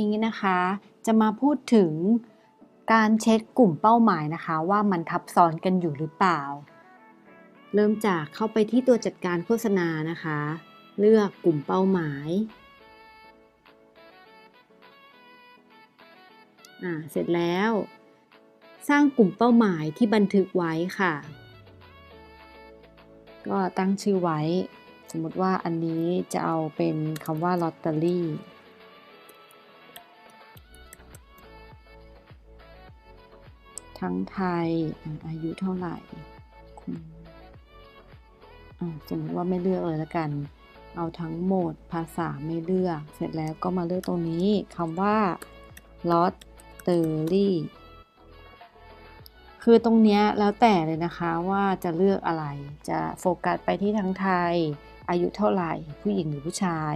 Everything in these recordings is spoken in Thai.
นี้นะคะ จะมาพูดถึงการเช็คกลุ่มเป้าหมายนะคะ ว่ามันทับซ้อนกันอยู่หรือเปล่า เริ่มจากเข้าไปที่ตัวจัดการโฆษณานะคะ เลือกกลุ่มเป้าหมายอ่าเสร็จแล้ว สร้างกลุ่มเป้าหมายที่บันทึกไว้ค่ะ ก็ตั้งชื่อไว้ สมมติว่าอันนี้จะเอาเป็นคำว่าลอตเตอรี่ ทั้งไทยอายุเท่าไหร่สมมติว่าไม่เลือกเลยละกัน เอาทั้งหมดภาษาไม่เลือก เสร็จแล้วก็มาเลือกตรงนี้คำว่าลอตเตอรี่คือตรงเนี้ยแล้วแต่เลยนะคะว่าจะเลือกอะไรจะโฟกัสไปที่ทั้งไทย อายุเท่าไหร่ ผู้หญิงหรือผู้ชาย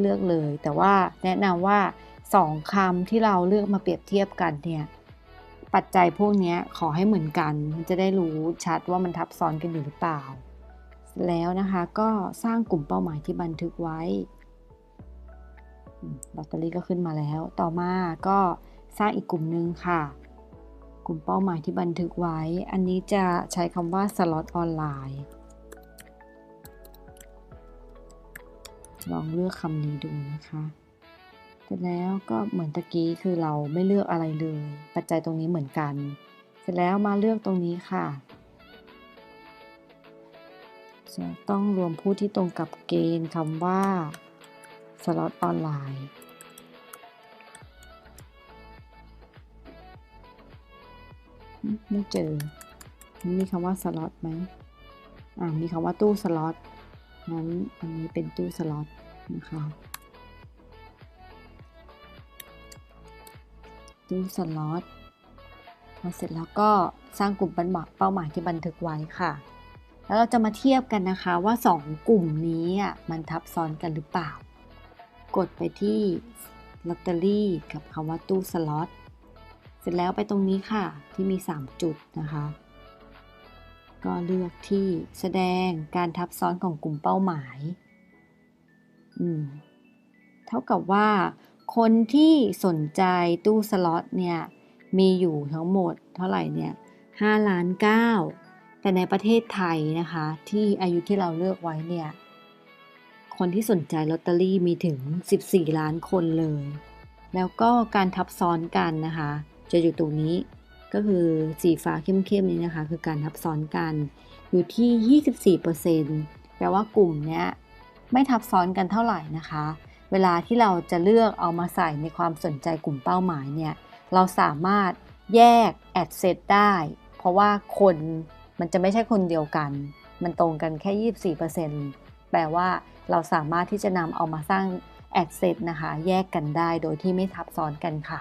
เลือกเลย แต่ว่าแนะนำว่าสองคำที่เราเลือกมาเปรียบเทียบกันเนี่ย ปัจจัยพวกนี้ขอให้เหมือนกัน จะได้รู้ชัดว่ามันทับซ้อนกันอยู่หรือเปล่า แล้วนะคะก็สร้างกลุ่มเป้าหมายที่บันทึกไว้ลอตเตอรี่ก็ขึ้นมาแล้ว ต่อมาก็สร้างอีกกลุ่มหนึ่งค่ะ กลุ่มเป้าหมายที่บันทึกไว้ อันนี้จะใช้คำว่าสล็อตออนไลน์ลองเลือกคำนี้ดูนะคะ เสร็จแล้วก็เหมือนตะกี้คือเราไม่เลือกอะไรเลย ปัจจัยตรงนี้เหมือนกัน เสร็จแล้วมาเลือกตรงนี้ค่ะจะต้องรวมผู้ที่ตรงกับเกณฑ์คำว่าสล็อตออนไลน์ไม่เจอ มีคำว่าสล็อตไหมอ่ามีคำว่าตู้สล็อต งั้นอันนี้เป็นตู้สล็อตนะคะ ตู้สล็อตพอเสร็จแล้วก็สร้างกลุ่มเป้าหมายที่บันทึกไว้ค่ะ แล้วเราจะมาเทียบกันนะคะว่า 2 กลุ่มนี้อะมันทับซ้อนกันหรือเปล่า กดไปที่ลอตเตอรี่กับคำว่าตู้สล็อตเสร็จแล้วไปตรงนี้ค่ะที่มี 3 จุดนะคะก็เลือกที่แสดงการทับซ้อนของกลุ่มเป้าหมาย อืม เท่ากับว่า คนที่สนใจตู้สล็อตเนี่ยมีอยู่ทั้งหมดเท่าไหร่เนี่ย5ล้าน9แต่ในประเทศไทยนะคะที่อายุที่เราเลือกไว้เนี่ยคนที่สนใจลอตเตอรี่มีถึง 14 ล้านคนเลย แล้วก็การทับซ้อนกันนะคะ จะอยู่ตรงนี้ก็คือสีฟ้าเข้มๆนี้นะคะ คือการทับซ้อนกันอยู่ที่ 24%แปลว่ากลุ่มเนี้ยไม่ทับซ้อนกันเท่าไหร่นะคะ เวลาที่เราจะเลือกเอามาใส่ในความสนใจกลุ่มเป้าหมายเนี่ย เราสามารถแยกแอดเซตได้ เพราะว่าคนมันจะไม่ใช่คนเดียวกัน มันตรงกันแค่ 24%แปลว่าเราสามารถที่จะนำเอามาสร้างแอดเซตนะคะ แยกกันได้โดยที่ไม่ทับซ้อนกันค่ะ